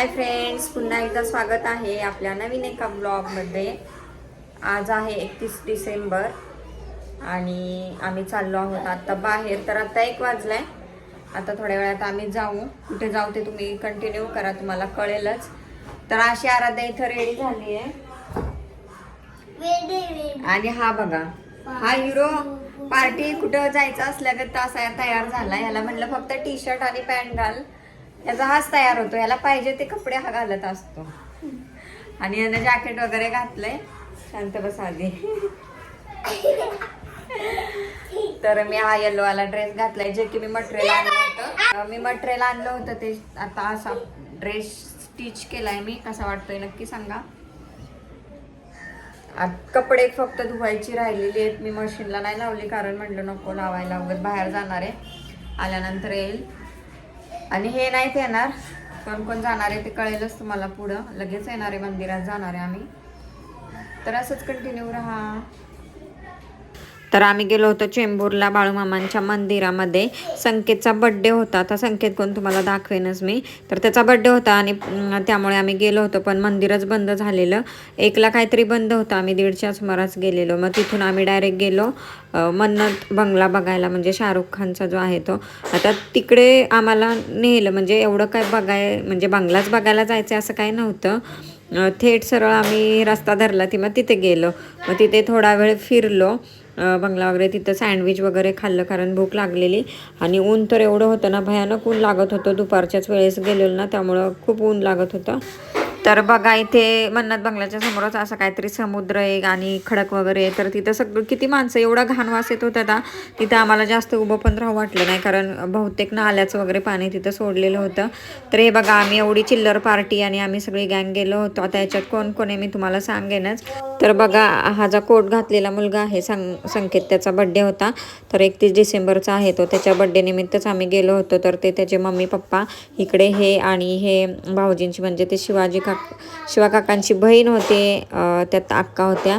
Hi friends पुन्हा एकदा स्वागत आहे आपल्या नवीन एका ब्लॉगमध्ये आज आहे एकतीस डिसेंबर आणि आम्ही चाललो आहोत आत्ता बाहेर. तर आत्ता एक वाजलाय. आता थोड्या वेळात आम्ही जाऊ. कुठे जाऊ ते तुम्ही कंटिन्यू करा तुम्हाला कळेलच. तर अशी आराध्या इथं रेडी झाली आहे. आणि हा बघा हा हिरो पार्टी कुठं जायचं असल्यागत असा तयार झाला. ह्याला म्हणलं फक्त टी शर्ट आणि पॅन्ट घाल याचा हाच तयार होतो. याला पाहिजे ते कपडे हा घालत असतो. आणि यानं जॅकेट वगैरे घातलंय. शांत बस आधी. तर मी हा येल्लो वाला ड्रेस घातलाय जे की मी मटेरियल आणलं होतं. मी मटेरियल आणलं होतं ते. आता असा ड्रेस स्टिच केलाय मी. कसा वाटतोय नक्की सांगा. कपडे फक्त धुवायची राहिलेली आहेत. मी मशीनला नाही लावली कारण म्हटलं नको लावायला वगैरे बाहेर जाणार आहे. आल्यानंतर येईल. आणि हे नाहीत येणार. कोण कोण जाणार आहे ते कळेलच तुम्हाला पुढं. लगेच येणार आहे मंदिरात जाणार आहे आम्ही. तर असंच कंटिन्यू राहा. तर आम्ही गेलो होतो चेंबूरला बाळूमामांच्या मंदिरामध्ये. संकेतचा बड्डे होता. आता संकेत कोण तुम्हाला दाखवेनच मी. तर त्याचा बड्डे होता आणि त्यामुळे आम्ही गेलो होतो पण मंदिरच बंद झालेलं. एकला काहीतरी बंद होतं. आम्ही दीडच्या सुमारास गेलेलो. मग तिथून आम्ही डायरेक्ट गेलो मन्नत बंगला बघायला. म्हणजे शाहरुख खानचा जो आहे तो. आता तिकडे आम्हाला नेलं. म्हणजे एवढं काय बघाय म्हणजे बंगलाच बघायला जायचं असं काही नव्हतं. थेट सरळ आम्ही रस्ता धरला. ती मग तिथे गेलो. मग तिथे थोडा वेळ फिरलो. बंगला वगैरे तिथं सँडविच वगैरे खाल्लं कारण भूक लागलेली. आणि ऊन तर एवढं होतं ना भयानक ऊन लागत होतं. दुपारच्याच वेळेस गेलेलो ना त्यामुळं खूप ऊन लागत होतं. तर बघा इथे मन्नत बंगल्याच्या समोरच असं काहीतरी समुद्र आहे आणि खडक वगैरे आहे. तर तिथं सगळं किती माणसं एवढा घाण वास येत होता आता तिथं आम्हाला जास्त उभं पण राहू वाटलं नाही. कारण बहुतेक नाल्याचं वगैरे पाणी तिथं सोडलेलं होतं. तर हे बघा आम्ही एवढी चिल्लर पार्टी आणि आम्ही सगळी गँग गेलो होतो. आता याच्यात कोण कोण आहे मी तुम्हाला सांगेनच. तर बघा हा जा कोट घातलेला मुलगा आहे सं संकेत त्याचा बड्डे होता. तर एकतीस डिसेंबरचा आहे तो. त्याच्या बड्डे निमित्तच आम्ही गेलो होतो. तर ते त्याचे मम्मी पप्पा इकडे हे आणि हे भाऊजींची म्हणजे ते शिवाजी काका शिवा काकांची बहीण होते त्यात अक्का होत्या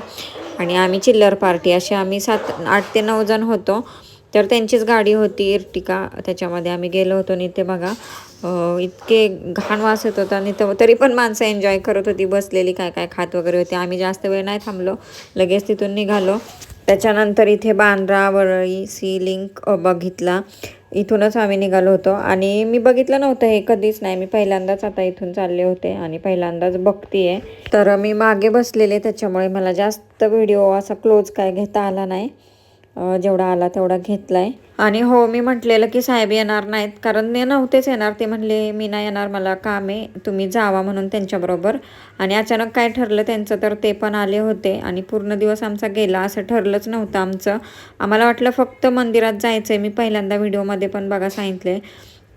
आणि आम्ही चिल्लर पार्टी असे आम्ही सात आठ ते नऊ जण होतो. तर त्यांचीच गाडी होती इर्टिका त्याच्यामध्ये आम्ही गेलो होतो आणि ते बघा इतके घाण वास येत होता आणि तरी पण माणसं एन्जॉय करत होती बसलेली काय काय खात वगैरे होते. आम्ही जास्त वेळ नाही थांबलो लगेच तिथून निघालो. त्याच्यानंतर इथे बांद्रा वरळी सी लिंक बघितला. इथूनच आम्ही निघालो होतो. आणि मी बघितलं नव्हतं हे कधीच नाही. मी पहिल्यांदाच आता इथून चालले होते आणि पहिल्यांदाच बघतीये. तर मी मागे बसलेले त्याच्यामुळे मला जास्त व्हिडिओ असा क्लोज काय घेता आला नाही. जेवढा आला तेवढा घेतलाय. आणि हो मी म्हटलेलं की साहेब येणार नाहीत कारण ते नव्हतेच येणार. ते म्हणले मी नाही येणार मला काम आहे तुम्ही जावा म्हणून त्यांच्याबरोबर. आणि अचानक काय ठरलं त्यांचं तर ते पण आले होते आणि पूर्ण दिवस आमचा गेला असं ठरलंच नव्हतं आमचं. आम्हाला वाटलं फक्त मंदिरात जायचं आहे मी पहिल्यांदा व्हिडिओमध्ये पण बघा सांगितले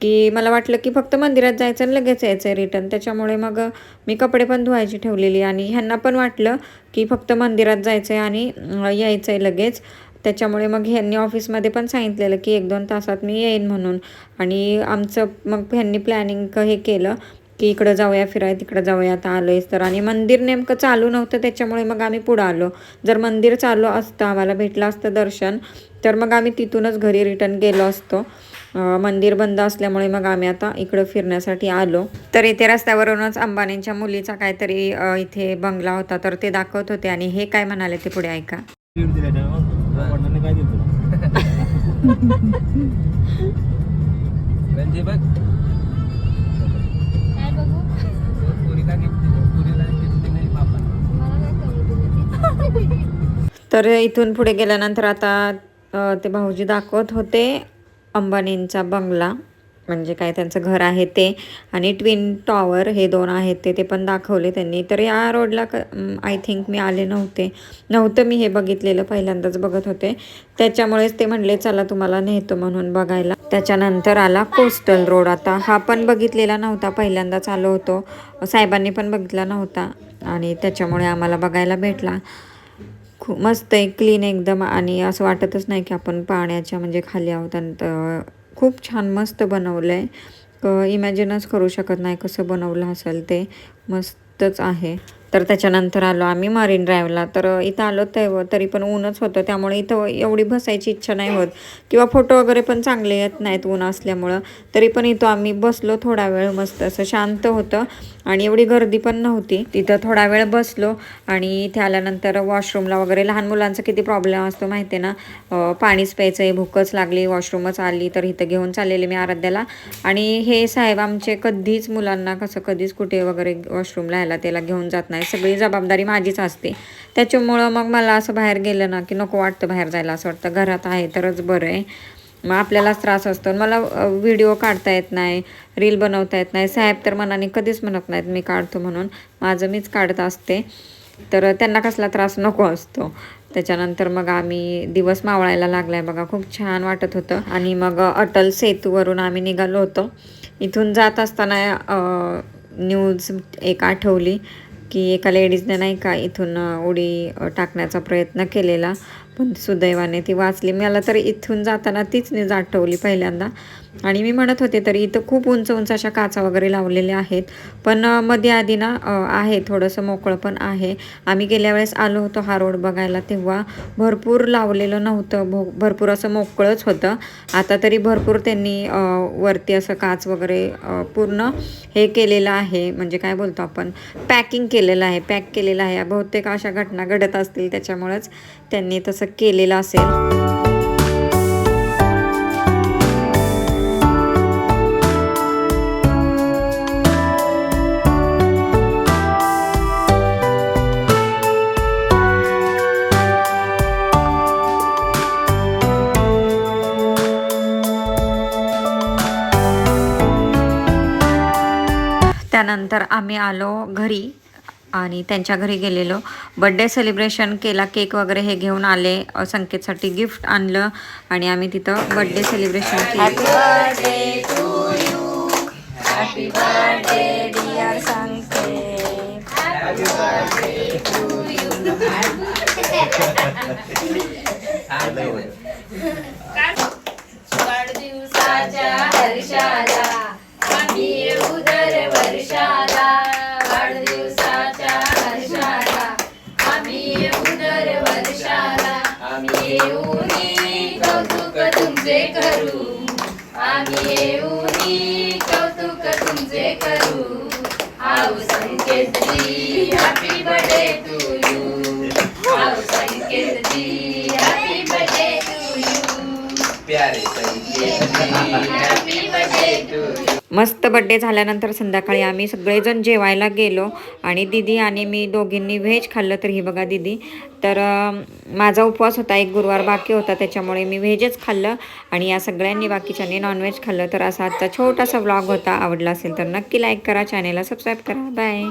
की मला वाटलं की फक्त मंदिरात जायचं आणि लगेच यायचं आहे रिटर्न. त्याच्यामुळे मग मी कपडे पण धुवायची ठेवलेली आणि ह्यांना पण वाटलं की फक्त मंदिरात जायचं आहे आणि यायचं आहे लगेच. त्याच्यामुळे मग ह्यांनी ऑफिसमध्ये पण सांगितलेलं की एक दोन तासात मी येईन म्हणून. आणि आमचं मग ह्यांनी प्लॅनिंग हे केलं की इकडं जाऊया फिराय तिकडं जाऊया आता आलोयच तर. आणि मंदिर नेमकं चालू नव्हतं त्याच्यामुळे मग आम्ही पुढं आलो. जर मंदिर चालू असतं आम्हाला भेटलं असतं दर्शन तर मग आम्ही तिथूनच घरी रिटर्न गेलो असतो. मंदिर बंद असल्यामुळे मग आम्ही आता इकडं फिरण्यासाठी आलो. तर इथे रस्त्यावरूनच अंबानींच्या मुलीचा काहीतरी इथे बंगला होता तर ते दाखवत होते. आणि हे काय म्हणाले ते पुढे ऐका. वडिलांनी काय दिलं तुला? म्हणजे बघ. काय बघू? पुरीला गिफ्ट दिलं? पुरीला गिफ्ट दिलं बापाने मला काय कळलं तर इथून पुढे गेल्यानंतर आता ते भाऊजी दाखवत होते अंबानींचा बंगला. म्हणजे काय त्यांचं घर आहे ते. आणि ट्विन टॉवर हे दोन आहेत ते ते पण दाखवले त्यांनी. तर या रोडला क आय थिंक मी आले नव्हते. नव्हतं मी हे बघितलेलं पहिल्यांदाच बघत होते. त्याच्यामुळेच ते म्हणले चला तुम्हाला नेतो म्हणून बघायला. त्याच्यानंतर आला कोस्टल रोड आता हा पण बघितलेला नव्हता पहिल्यांदाच आलो होतो. साहेबांनी पण बघितला नव्हता. आणि त्याच्यामुळे आम्हाला बघायला भेटला. खूप मस्त आहे क्लीन एकदम. आणि असं वाटतच नाही की आपण पाण्याच्या म्हणजे खाली आहोत आणि खूप छान मस्त बनवलं आहे इमॅजिनच करू शकत नाही कसं बनवलं असेल ते. मस्तच आहे. तर त्याच्यानंतर आलो आम्ही मरीन ड्राईव्हला तर इथं आलो तेव्हा तरी पण ऊनच होतं. त्यामुळे इथं एवढी बसायची इच्छा नाही होत. किंवा फोटो वगैरे पण चांगले येत नाहीत ऊन असल्यामुळं. तरी पण इथं आम्ही बसलो थोडा वेळ मस्त. असं शांत होतं. आणि एवढी गर्दी पण नव्हती. तिथं थोडा वेळ बसलो. आणि इथे आल्यानंतर वॉशरूमला वगैरे लहान मुलांचा किती प्रॉब्लेम असतो माहिती आहे ना पाणीच प्यायचं आहे भूकच लागली वॉशरूमच आली तर इथं घेऊन चाललेले मी आराध्याला. आणि हे साहेब आमचे कधीच मुलांना कसं कधीच कुठे वगैरे वॉशरूमला ह्याला त्याला घेऊन जात नाही सगळी जबाबदारी माझीच असते. त्याच्यामुळं मग मला असं बाहेर गेलं ना की नको वाटतं बाहेर जायला असं वाटतं. घरात आहे तरच बरं आहे. मग आपल्यालाच त्रास असतो. मला व्हिडिओ काढता येत नाही रील बनवता येत नाही. साहेब तर मनाने कधीच म्हणत नाहीत मी काढतो म्हणून. माझं मीच काढत असते. तर त्यांना कसला त्रास नको असतो. त्याच्यानंतर मग आम्ही दिवस मावळायला लागलाय बघा. खूप छान वाटत होतं. आणि मग अटल सेतूवरून आम्ही निघालो होतो. इथून जात असताना न्यूज एक आठवली. की एका लेडीजने नाही का इथून उडी टाकण्याचा प्रयत्न केलेला. पण सुदैवाने ती वाचली. मला तर इथून जाताना तीच न्यूज आठवली पहिल्यांदा. आणि मी म्हणत होते तरी इथं खूप उंच उंच अशा काचा वगैरे लावलेल्या आहेत. पण मध्ये आधी ना आहे थोडंसं मोकळं पण आहे. आम्ही गेल्या वेळेस आलो होतो हा रोड बघायला तेव्हा. भरपूर लावलेलं नव्हतं. भो भरपूर असं मोकळंच होतं. आता तरी भरपूर त्यांनी वरती असं काच वगैरे पूर्ण हे केलेलं आहे. म्हणजे काय बोलतो आपण? पॅकिंग केलेलं आहे. पॅक केलेलं आहे. बहुतेक अशा घटना घडत असतील त्याच्यामुळेच त्यांनी तसं केलेलं असेल त्यानंतर आम्ही आलो घरी. आणि त्यांच्या घरी गेलेलो. बड्डे सेलिब्रेशन केला केक वगैरे हे घेऊन आले संकेतसाठी गिफ्ट आणलं आणि आम्ही तिथं बड्डे सेलिब्रेशन केलं. येऊनी कौतुक तुमचे करू. आम्ही येऊनी कौतुक तुमचे करू. आऊ Sanket ji happy birthday to you आऊ Sanket ji happy birthday to you Pyare happy birthday to you मस्त बड्डे झाल्यानंतर संध्याकाळी आम्ही सगळेजण जेवायला गेलो आणि दिदी आणि मी दोघींनी व्हेज खाल्लं तर ही बघा दिदी. तर माझा उपवास होता एक गुरुवार बाकी होता त्याच्यामुळे मी व्हेजच खाल्लं आणि या सगळ्यांनी बाकीच्यांनी नॉनव्हेज खाल्लं. तर असा आजचा छोटासा व्लॉग होता. आवडला असेल तर नक्की लाईक करा चॅनेलला सबस्क्राईब करा. बाय